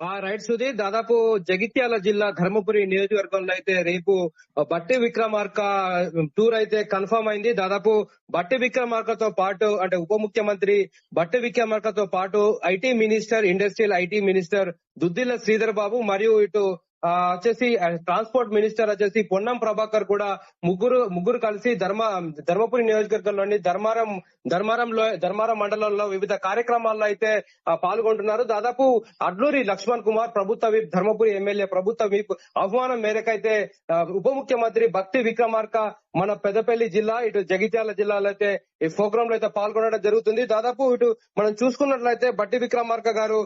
ఆ రైట్ సుధీ దాదాపు జగిత్యాల జిల్లా ధర్మపురి నియోజకవర్గంలో అయితే రేపు బట్టి విక్రమార్క టూర్ అయితే కన్ఫర్మ్ అయింది. దాదాపు బట్టి విక్రమార్కతో పాటు అంటే ఉప ముఖ్యమంత్రి బట్టి విక్రమార్కతో పాటు IT minister industrial IT minister Duddilla Sridhar Babu మరియు ఇటు వచ్చేసి ట్రాన్స్పోర్ట్ మినిస్టర్ వచ్చేసి పొన్నం ప్రభాకర్ కూడా ముగ్గురు ముగ్గురు కలిసి ధర్మ ధర్మపురి నియోజకవర్గంలోని ధర్మారం ధర్మారంలో ధర్మారం మండలంలో వివిధ కార్యక్రమాల్లో అయితే పాల్గొంటున్నారు. దాదాపు అడ్లూరి లక్ష్మణ్ కుమార్ ప్రభుత్వ విప్ ధర్మపురి ఎమ్మెల్యే ప్రభుత్వ విప్ ఆహ్వానం మేరకైతే ఉప ముఖ్యమంత్రి భక్తి విక్రమార్క మన పెద్దపల్లి జిల్లా ఇటు జగిత్యాల జిల్లాలో అయితే ఈ ప్రోగ్రామ్లో అయితే పాల్గొనడం జరుగుతుంది. దాదాపు ఇటు మనం చూసుకున్నట్లయితే బట్టి విక్రమార్క గారు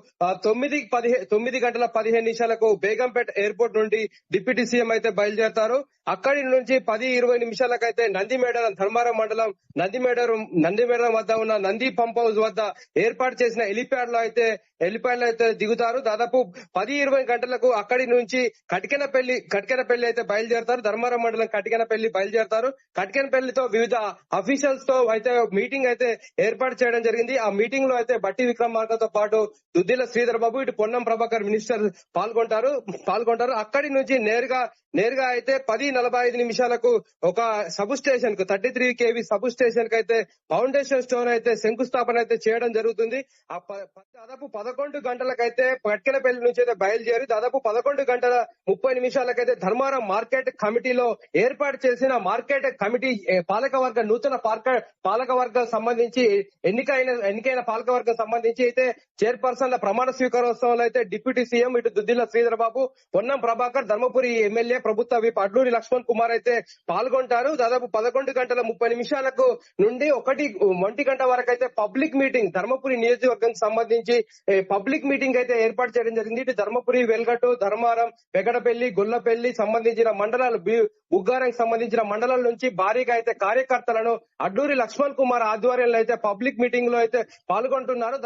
తొమ్మిది పదిహే తొమ్మిది గంటల పదిహేను నిమిషాలకు బేగంపేట ఎయిర్పోర్ట్ నుండి డిప్యూటీ సీఎం అయితే బయలుదేరతారు. అక్కడి నుంచి పది ఇరవై నిమిషాలకైతే నందిమేడలం ధర్మారం మండలం నందిమేడరం నందిమేడలం వద్ద ఉన్న నంది పంప్ హౌస్ వద్ద ఏర్పాటు చేసిన హెలిప్యాడ్లో అయితే హెలిప్యాడ్లో అయితే దిగుతారు. దాదాపు పది ఇరవై గంటలకు అక్కడి నుంచి కటికెనపల్లి కటికెనపల్లి అయితే బయలుదేరతారు. ధర్మారం మండలం కటికెనపల్లి బయలుదేరతారు. చేస్తారు. కట్కెన్పల్లితో వివిధ అఫీషియల్స్తో అయితే మీటింగ్ అయితే ఏర్పాటు చేయడం జరిగింది. ఆ మీటింగ్లో అయితే బట్టి విక్రమార్కతో పాటు దుద్దిల శ్రీధర్ బాబు ఇటు పొన్నం ప్రభాకర్ మినిస్టర్ పాల్గొంటారు. పాల్గొంటారు. అక్కడి నుంచి నేరుగా నేరుగా అయితే పది నలభై ఐదు నిమిషాలకు ఒక సబ్ స్టేషన్కు థర్టీ త్రీ కేవీ సబ్ స్టేషన్కు అయితే ఫౌండేషన్ స్టోన్ అయితే శంకుస్థాపన అయితే చేయడం జరుగుతుంది. ఆ దాదాపు పదకొండు గంటలకైతే పట్కెలపల్లి నుంచి అయితే బయలుదేరి దాదాపు పదకొండు గంటల ముప్పై నిమిషాలకైతే ధర్మారం మార్కెట్ కమిటీలో ఏర్పాటు చేసిన మార్కెట్ మార్కెట్ కమిటీ ఏ, పాలకవర్గ నూతన పార్క పాలకవర్గం సంబంధించి ఎన్నికైన ఎన్నికైన పాలకవర్గం సంబంధించి అయితే చైర్పర్సన్ల ప్రమాణ స్వీకారోత్సవంలో అయితే డిప్యూటీ సీఎం ఇటు దుద్దిల్ల శ్రీధర్ బాబు పొన్నం ప్రభాకర్ ధర్మపురి ఎమ్మెల్యే ప్రభుత్వ విప్ అడ్లూరి లక్ష్మణ్ కుమార్ అయితే పాల్గొంటారు. దాదాపు పదకొండు గంటల ముప్పై నిమిషాలకు నుండి ఒకటి ఒంటి గంట వరకు అయితే పబ్లిక్ మీటింగ్ ధర్మపురి నియోజకవర్గం సంబంధించి పబ్లిక్ మీటింగ్ అయితే ఏర్పాటు చేయడం జరిగింది. ఇటు ధర్మపురి వెల్గట్టు ధర్మారం పెగడపల్లి గొల్లపల్లి సంబంధించిన మండలాలు ఉగ్గారానికి సంబంధించిన మండలం నుంచి భారీగా అయితే కార్యకర్తలను అడ్డూరి లక్ష్మణ్ కుమార్ ఆధ్వర్యంలో అయితే పబ్లిక్ మీటింగ్లో అయితే పాల్గొంటున్నారు.